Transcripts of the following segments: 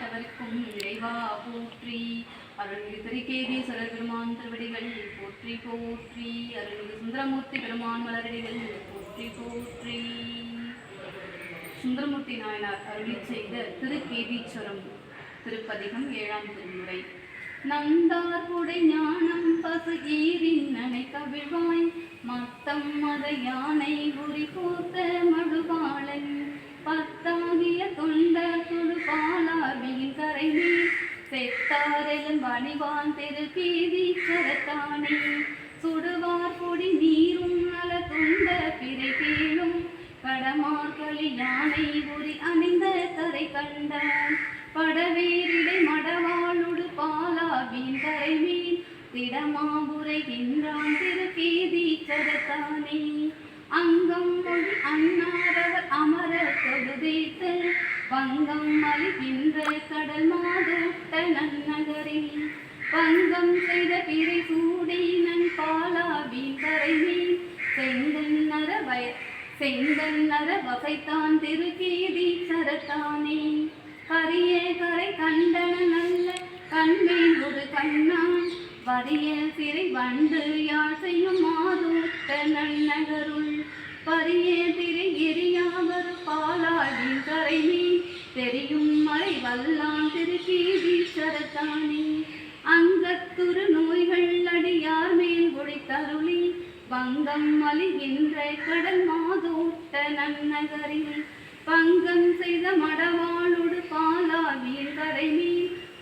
எந்நாட்டவர்க்கும் இறைவா போற்றி. அருள்மிகு திருக்கேதீஸ்வரர் பெருமான் திருவடிகள் போற்றி போற்றி. அருள்மிகு சுந்தரமூர்த்தி பெருமான் மலரடிகள் போற்றி போற்றி. சுந்தரமூர்த்தி நாயனார் அருளி செய்த திருக்கேதீஸ்வரம் திருப்பதிகம் ஏழாம் திருமுறை. நந்தார் உடை ஞானம் பசு ஈரின் நனை கவிழ்வாய் மத்தம் மத யானை நீர் செத்தாரெலும் வணிவான் தெரு கீதி சரத்தானே. சுடுவார் பொடி நீரும் நல துண்ட பிறை கீழும் கடமார்களி யானை உரி அணிந்த தரை கண்டான். படவேரிடை மடவாளுடு பாலாவின் கரை மீன். திடமாபுரைகின்றான் திருக்கீதி சரத்தானே. அங்கம் மொழி அன்னாரவர் அமர தொழுதைத்தல் பங்கம் மலி இன்ற கடல் மாதோட்ட நன்னகரில் பங்கம் செய்த பிறை சூடி நன் பாலாவின் கரை மீன். செங்கன் நர வய செங்கன் நர வகைத்தான் திருக்கீதி சரத்தானே கரிய கரை கண்டன நல்ல கண்மேல் ஒரு கண்ணான் சிறை வண்டு யாழ் செய்யும் மாதூட்ட நன்னகருள்? பரிய திரை எரியாவர் பாலாடின் கரைமே தெரியும் மறை வல்லான் திருக்கீதி சரத்தானே. அங்கத்துரு நோய்கள் அடியார் மேல் ஒழித்தருளி. வங்கம் மலிகின்ற கடல் மாதோட்ட நன்னகரில். பங்கம் செய்த மடவாளுடு பாலாவியின் கரைமே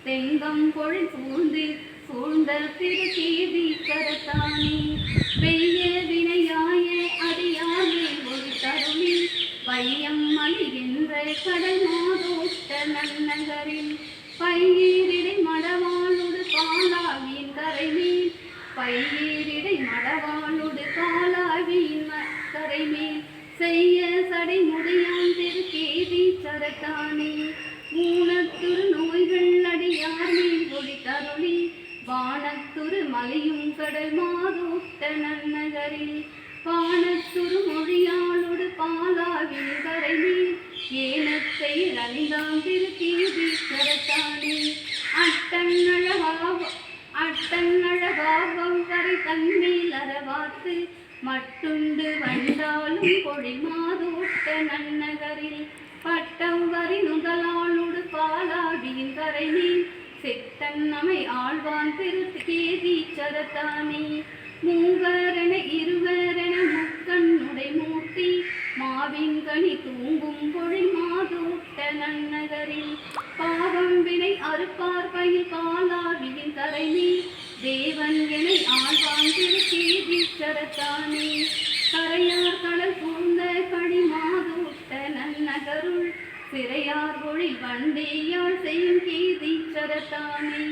தெங்கம் கொழி சூழ்ந்து சூழ்ந்த திருக்கீதி கரத்தானே. வெய்ய வினையாய அடியாலே ஒரு தருளி பையம் மலிகின்ற கடல் மாதோட்ட நன்னகரில். பையீரிடை மடவாளுடு பாலாவியின் கரை மீன் பையீரிடை மடவாளுடு பாலாவியின் ம- கரை மீன் செய்ய சடை முடியான் திருக்கேதி சரத்தானே ஊனத்துரு நோய்கள் அடியார் மேல் ஒளி தருளி. வானத்துரு மலையும் கடல் மாதோட்ட நன்னகரில். வானத்துரு மொழியாளோடு பாலாவில் கரை நீர். ஏனத்தை அணிந்தான் திருக்கீதி சரத்தானே அட்டன்னழகாவ அட்டன்னழகாவம் கரை தன்மேல் அறவாத்து. மட்டுண்டு வந்தாலும் கொடி மாதோட்ட நன்னகரில். தன்னமை நமை ஆழ்வான் திருக்கேதி சரத்தானே. மூவரண இருவரண முக்கண்ணுடை மூர்த்தி மாவின் கனி தூங்கும் பொழி மாதோட்ட நன்னகரில். பாவம் வினை அறுப்பார் பயில் பாலாவியின் தலைமை தேவன் என ஆழ்வான் திருக்கேதி சரத்தானே கரையார் கடல் பூந்த கடி மாதோட்ட நன்னகருள் சிறையார் பொழில் வண்டேயாள் செய்யும் கீதி சரத்தானே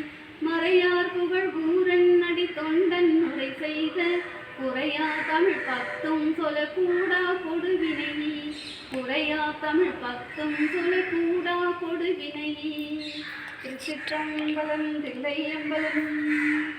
மறையார் புகழ் ஊரன் அடி தொண்டன் உரை செய்த குறையா தமிழ் பத்தும் சொல கூடா கொடுவினை. குறையா தமிழ் பத்தும் சொல கூடா கொடுவினை. திருச்சிற்றம்பலம் தில்லையம்பலம்.